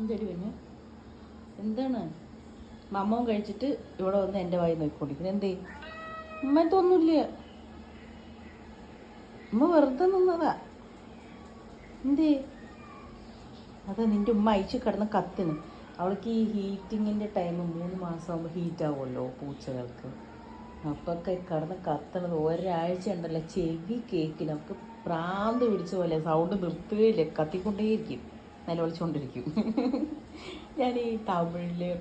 എന്തടി പിന്നെ എന്താണ്? മമ്മവും കഴിച്ചിട്ട് ഇവിടെ വന്ന് എന്റെ വായി നോക്കിക്കൊണ്ടിരിക്കുന്നത് എന്തേ? അമ്മത്തൊന്നുമില്ല അമ്മ വെറുതെ നിന്നതാ. എന്തേ? അതാ നിന്റെ ഉമ്മ അയച്ചു കിടന്ന് കത്തിന് അവൾക്ക് ഈ ഹീറ്റിങ്ങിന്റെ ടൈം മൂന്ന് മാസം ആകുമ്പോൾ ഹീറ്റ് ആവുമല്ലോ പൂച്ചകൾക്ക്. അപ്പൊക്കെ കിടന്ന് കത്തണത് ഒരാഴ്ച ഉണ്ടല്ലോ. ചെവി കേക്കിന് അവർക്ക് പ്രാന്ത് പിടിച്ച പോലെ സൗണ്ട് നിർത്തുകയില്ല. കത്തിക്കൊണ്ടേയിരിക്കും. നിലവിളിച്ചുകൊണ്ടിരിക്കും ഞാൻ ഈ തമിഴിൽ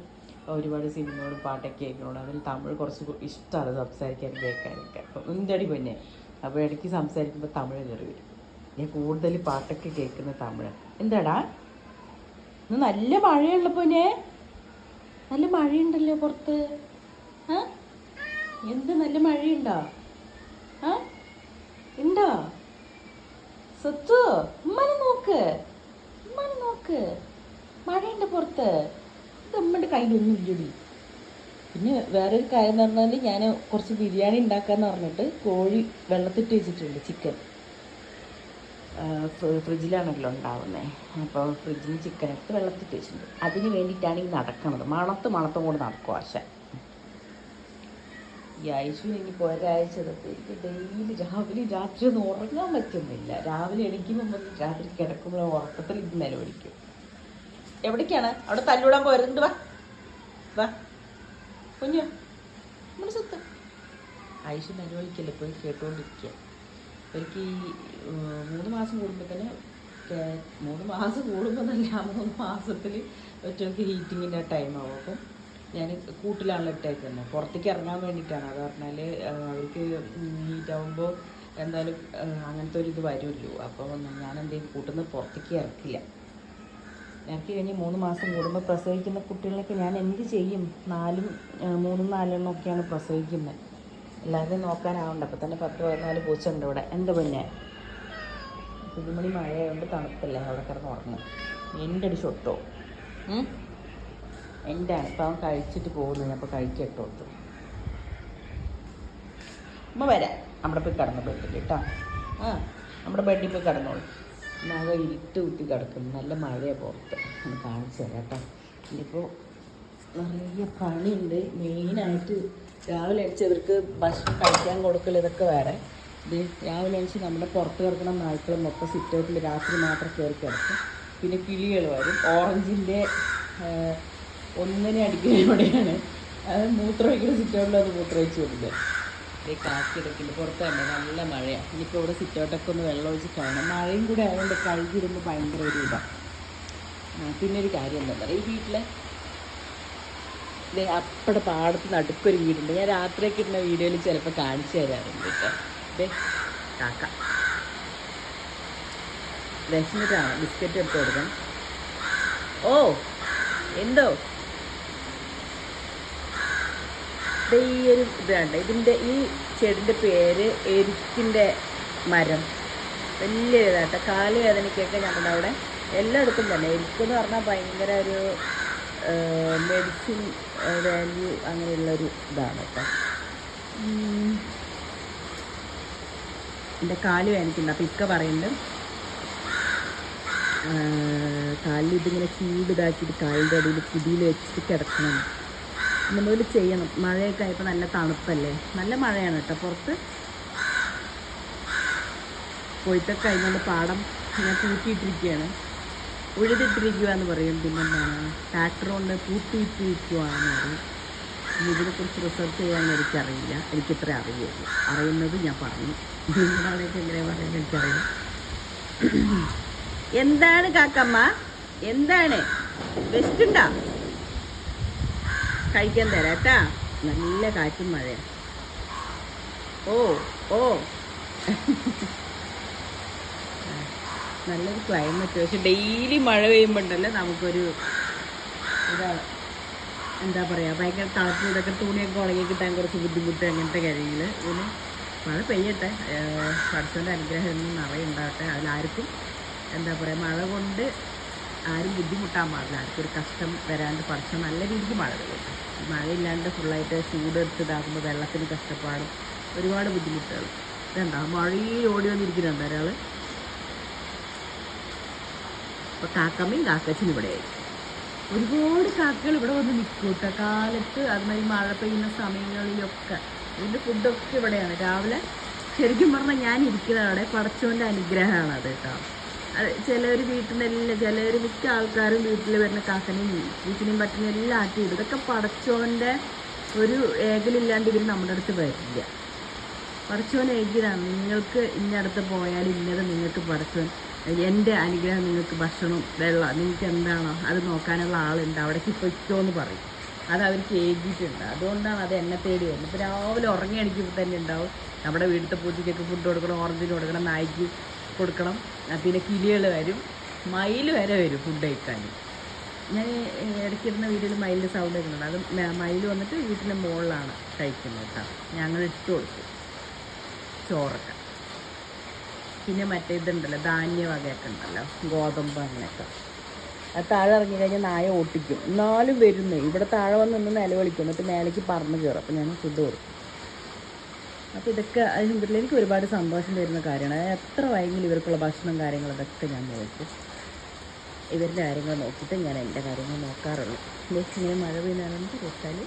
ഒരുപാട് സിനിമകളും പാട്ടൊക്കെ കേൾക്കണോണ്ട് അതിൽ തമിഴ് കുറച്ച് ഇഷ്ടമാണ് സംസാരിക്കാൻ കേൾക്കാനൊക്കെ. അപ്പം എന്തടി പിന്നെ? അപ്പോൾ ഇടയ്ക്ക് സംസാരിക്കുമ്പോൾ തമിഴ് കയറി വരും. ഞാൻ കൂടുതൽ പാട്ടൊക്കെ കേൾക്കുന്ന തമിഴ്. എന്താടാ? ഇന്ന് നല്ല മഴയുള്ള പോനെ നല്ല മഴയുണ്ടല്ലോ പുറത്ത്. ആ? എന്ത് നല്ല മഴയുണ്ടോ? ആ? ഉണ്ടോ? സത്തു ഉമ്മനെ നോക്ക്. നോക്ക് മഴയുണ്ട് പുറത്ത്. ഇത് കയ്യിലൊന്നും ഇല്ലടി പിന്നെ വേറൊരു കാര്യം എന്ന് പറഞ്ഞാൽ ഞാൻ കുറച്ച് ബിരിയാണി ഉണ്ടാക്കാന്ന് പറഞ്ഞിട്ട് കോഴി വെള്ളത്തിട്ട് വെച്ചിട്ടുണ്ട് ചിക്കൻ. ഫ്രിഡ്ജിലാണല്ലോ ഉണ്ടാവുന്നത് അപ്പോൾ ഫ്രിഡ്ജിൽ ചിക്കൻ എടുത്ത് വെള്ളത്തിട്ട് വെച്ചിട്ടുണ്ട്. അതിന് വേണ്ടിയിട്ടാണ് ഈ നടക്കുന്നത്. മണത്ത് മണത്തും കൊണ്ട് നടക്കും ആശ. ഈ ഐശു എനിക്ക് ഒരാഴ്ച തൊട്ട് ഡെയിലി രാവിലെ രാത്രി ഒന്നും ഉറങ്ങാൻ പറ്റുന്നില്ല. രാവിലെ എണീക്കുമ്പോൾ രാത്രി കിടക്കുമ്പോൾ ഉറക്കത്തിൽ ഇത് നിലവിളിക്കും. എവിടേക്കാണ്? അവിടെ തല്ലൂടാൻ പോരുന്നുണ്ട് വാ വാ. കുഞ്ഞു. നമ്മുടെ സ്വത്ത്. ആയിഷ നിലവിളിക്കല്ലേ പോയി കേട്ടുകൊണ്ടിരിക്കുക എനിക്ക് ഈ മൂന്ന് മാസം കൂടുമ്പോൾ തന്നെ മൂന്ന് മാസം കൂടുമ്പോൾ ആ മൂന്ന് മാസത്തിൽ ഒറ്റയ്ക്ക് ഹീറ്റിങ്ങിന്റെ ടൈം ആവും. അപ്പം ഞാൻ കൂട്ടിലാണല്ലോ ഇട്ടേക്കുന്നത് പുറത്തേക്ക് ഇറങ്ങാൻ വേണ്ടിയിട്ടാണ്. അത് പറഞ്ഞാൽ അവർക്ക് ഹീറ്റാവുമ്പോൾ എന്തായാലും അങ്ങനത്തെ ഒരു ഇത് വരുമല്ലോ. അപ്പോൾ ഞാൻ എന്തെങ്കിലും കൂട്ടുന്ന പുറത്തേക്ക് ഇറക്കില്ല. ഇറക്കി കഴിഞ്ഞ് മൂന്ന് മാസം കൂടുമ്പോൾ പ്രസവിക്കുന്ന കുട്ടികളൊക്കെ ഞാൻ എന്ത് ചെയ്യും? നാലും മൂന്നും നാലെണ്ണം ഒക്കെയാണ് പ്രസവിക്കുന്നത്. എല്ലാവരും നോക്കാനാവണ്ട. അപ്പം തന്നെ പത്ത് പതിനാല് പൂച്ചുണ്ട് ഇവിടെ. എന്താ പിന്നെ? കുഞ്ഞുമണി മഴയായതുകൊണ്ട് തണുപ്പല്ലേ. അവിടെ കിടന്ന് ഉറങ്ങും. എന്റെ അടി ഷൊട്ടോ എന്റെ അപ്പം അവൻ കഴിച്ചിട്ട് പോകുന്നു. ഞാൻ അപ്പോൾ കഴിക്കട്ടോ അമ്മ വരാം. നമ്മുടെ പോയി കിടന്നു ബെഡിൽ കേട്ടോ. ആ നമ്മുടെ ബെഡിൽ പോയി കിടന്നോളൂ. നഗ ഇരുട്ട് കുത്തി കിടക്കുന്നു. നല്ല മഴയാണ് പുറത്ത്. ഒന്ന് കാണിച്ചു തരാം കേട്ടോ. ഇനിയിപ്പോൾ നിറയെ പണിയുണ്ട്. മെയിനായിട്ട് രാവിലെ അടിച്ച് ഇവർക്ക് ഭക്ഷണം കഴിക്കാൻ കൊടുക്കൽ ഇതൊക്കെ വേറെ. ഇത് രാവിലെ അടിച്ച് നമ്മുടെ പുറത്ത് കിടക്കുന്ന നായ്ക്കൾ മൊത്തം സിറ്റൗട്ടിൽ രാത്രി മാത്രം കയറി കിടക്കും. പിന്നെ കിളികൾ വരും. ഓറഞ്ചിന്റെ ഒന്നിനെ അടിക്കുന്ന ഇവിടെയാണ്. അത് മൂത്രമൊഴിക്കുന്ന സിറ്റൗട്ടിൽ അത് മൂത്രമൊഴിച്ച് കൊടുക്കുക. ഈ കാറ്റ് കിടക്കില്ല പുറത്ത് തന്നെ നല്ല മഴയാണ് ഇനിയിപ്പോൾ ഇവിടെ സിറ്റോട്ടൊക്കെ ഒന്ന് വെള്ളം ഒഴിച്ചിട്ടാണ്. മഴയും കൂടെ ആയതുകൊണ്ട് കഴുകിടുമ്പോൾ ഭയങ്കര ഒരു ഇതാണ് പിന്നെ ഒരു കാര്യം എന്താ പറയുക ഈ വീട്ടിലെ ദേ അപ്പടെ പാടത്ത് നടുക്കൊരു വീടുണ്ട്. ഞാൻ രാത്രിയൊക്കെ ഇടുന്ന വീഡിയോയിൽ ചിലപ്പോൾ കാണിച്ചു തരാറുണ്ട് കേട്ടോ. ദേ കാക്ക. വിശന്നിട്ടാണ് ബിസ്ക്കറ്റ് എടുത്ത് കൊടുക്കാൻ ഓ എന്തോ? ഈ ഒരു ഇത് കണ്ട? ഇതിന്റെ ഈ ചെടിന്റെ പേര് എരിക്കിന്റെ മരം. വലിയ ഇതാട്ട. കാലുവേദനയ്ക്കൊക്കെ ഞങ്ങളുടെ അവിടെ എല്ലായിടത്തും തന്നെ. എരിക്കെന്ന് പറഞ്ഞാൽ ഭയങ്കര ഒരു മെഡിസിൻ വാല്യൂ അങ്ങനെയുള്ളൊരു ഇതാണ് കേട്ടോ. എന്റെ കാൽ വേദനിക്കുന്നുണ്ട് അപ്പം ഇക്ക പറയുന്നുണ്ട് കാലിൽ ഇതിങ്ങനെ ചൂട് ഇതാക്കിയിട്ട് കാലിന്റെ അടിയിൽ കുടിയിൽ വെച്ചിട്ട് കിടക്കണം. നമ്മൾ ചെയ്യണം. മഴയൊക്കെ ആയപ്പോൾ നല്ല തണുപ്പല്ലേ? നല്ല മഴയാണ് കേട്ടോ. പുറത്ത് കൊയ്ത്തൊക്കെ കഴിഞ്ഞുകൊണ്ട് പാടം ഞാൻ പൂട്ടിയിട്ടിരിക്കുകയാണ്. ഉഴുതിട്ടിരിക്കുക എന്ന് പറയും. പിന്നെന്താണ്? ട്രാക്ടർ കൊണ്ട് പൂട്ടിയിട്ടിരിക്കുകയാണെന്ന് പറയും. ഇതിനെക്കുറിച്ച് റിസർച്ച് ചെയ്യാൻ എനിക്കറിയില്ല. എനിക്കിത്ര അറിയുള്ളൂ. അറിയുന്നത് ഞാൻ പറഞ്ഞു. നിങ്ങളവിടെയൊക്കെ എങ്ങനെ പറയുന്നത് എനിക്കറിയാം എന്താണ് കാക്കമ്മ? എന്താണ്? വെസ്റ്റുണ്ടോ കഴിക്കാൻ തരാം കേട്ടാ നല്ല കാറ്റും മഴയാണ് ഓ ഓ. നല്ലൊരു ക്ലൈമറ്റ് പക്ഷെ ഡെയിലി മഴ പെയ്യുമ്പോണ്ടല്ലോ നമുക്കൊരു ഇതാ എന്താ പറയുക ഭയങ്കര തണുപ്പ് ഇതൊക്കെ തുണിയൊക്കെ ഉണങ്ങി കിട്ടാൻ കുറച്ച് ബുദ്ധിമുട്ട് അങ്ങനത്തെ കാര്യങ്ങൾ പിന്നെ മഴ പെയ്യട്ടെ. പഠിച്ചവന്റെ അനുഗ്രഹം എന്നും നിറയുണ്ടാവട്ടെ അതിലാർക്കും എന്താ പറയുക മഴ കൊണ്ട് ആരും ബുദ്ധിമുട്ടാൻ പാടില്ല. ആർക്കും ഒരു കഷ്ടം വരാണ്ട് പഠിച്ച നല്ല രീതിക്ക് മഴ പെയ്യട്ടെ ഈ മഴയില്ലാണ്ട് ഫുള്ളായിട്ട് ചൂട് എടുത്ത് ഇതാക്കുമ്പോൾ വെള്ളത്തിന് കഷ്ടപ്പാടും ഒരുപാട് ബുദ്ധിമുട്ടുകൾ ഇതെന്താ? മഴയിൽ ഓടി വന്നിരിക്കുന്നുണ്ട് ഒരാൾ അപ്പോൾ കാക്കമ്മയും കാക്കച്ചനും ഇവിടെയായി ഒരുപാട് കാക്കകൾ ഇവിടെ വന്ന് നിൽക്കൂട്ട കേട്ടോ. കാലത്ത് അതുമാതിരി മഴ പെയ്യുന്ന സമയങ്ങളിലൊക്കെ. ഇതിന്റെ ഫുഡൊക്കെ ഇവിടെയാണ്. രാവിലെ ശരിക്കും പറഞ്ഞാൽ ഞാൻ ഇരിക്കുന്നത് അവിടെ. പടച്ചോന്റെ അനുഗ്രഹമാണ് അത് കേട്ടോ. അത് ചിലർ വീട്ടിലെല്ലാം ചിലർ മിക്ക ആൾക്കാരും വീട്ടിൽ വരുന്ന കാക്കനെയും വീട്ടിനെയും പട്ടിനെയും എല്ലാം ആട്ടി ഇടും. ഇതൊക്കെ പടച്ചോന്റെ ഒരു ഏകലില്ലാണ്ട് ഇവർ നമ്മുടെ അടുത്ത് വരില്ല. പടച്ചോൻ ഏകിലാണ് നിങ്ങൾക്ക് ഇന്നടുത്ത് പോയാൽ ഇന്നത് നിങ്ങൾക്ക് പടച്ചോൻ എന്റെ അനുഗ്രഹം നിങ്ങൾക്ക് ഭക്ഷണം വെള്ളം നിങ്ങൾക്ക് എന്താണോ അത് നോക്കാനുള്ള ആളുണ്ട്. അവിടേക്ക് പൊയ്ക്കോ എന്ന് പറയും. അത് അവർക്ക് ഏകിയിട്ടുണ്ട് അതുകൊണ്ടാണ് അത് എന്നെ തേടി വരുന്നത്. ഇപ്പോൾ രാവിലെ ഉറങ്ങി അടിക്കുമ്പോൾ തന്നെ ഉണ്ടാവും. നമ്മുടെ വീട്ടിലത്തെ പൂച്ചയ്ക്കൊക്കെ ഫുഡ് കൊടുക്കണം ഓറഞ്ചിന് കൊടുക്കണം നായ്ക്ക് കൊടുക്കണം. പിന്നെ കിളികൾ വരും. മയിൽ വരെ വരും ഫുഡ് കഴിക്കാൻ. ഞാൻ ഇടയ്ക്കിരുന്ന വീട്ടിൽ മയിലിന്റെ സൗണ്ട് കേൾക്കുന്നുണ്ട് അത് മയിൽ വന്നിട്ട് വീട്ടിന്റെ മുകളിലാണ് കഴിക്കുന്നത് കേട്ടോ. ഞങ്ങൾ ഇട്ട് കൊടുക്കും ചോറൊക്കെ. പിന്നെ മറ്റേ ഇതുണ്ടല്ലോ ധാന്യ വകയൊക്കെ ഉണ്ടല്ലോ ഗോതമ്പ് അങ്ങനെയൊക്കെ. അത് താഴെ ഇറങ്ങി കഴിഞ്ഞാൽ നായ ഓട്ടിക്കും. എന്നാലും വരുന്നേ. ഇവിടെ താഴെ വന്ന് നിന്ന് നിലവിളിക്കും. എന്നിട്ട് മേലേക്ക് പറന്ന് കയറും. അപ്പം ഞാൻ ഫുഡ് കൊടുക്കും. അപ്പോൾ ഇതൊക്കെ അതിന് എനിക്ക് ഒരുപാട് സന്തോഷം തരുന്ന കാര്യമാണ്. എത്ര വൈകിലും ഇവർക്കുള്ള ഭക്ഷണം കാര്യങ്ങൾ അതൊക്കെ ഞാൻ നോക്കും. ഇവരുടെ കാര്യങ്ങൾ നോക്കിയിട്ട് ഞാൻ എന്റെ കാര്യങ്ങൾ നോക്കാറുള്ളൂ. ഇങ്ങനെ മഴ പെയ്യുന്നതെന്ന് വെച്ചാൽ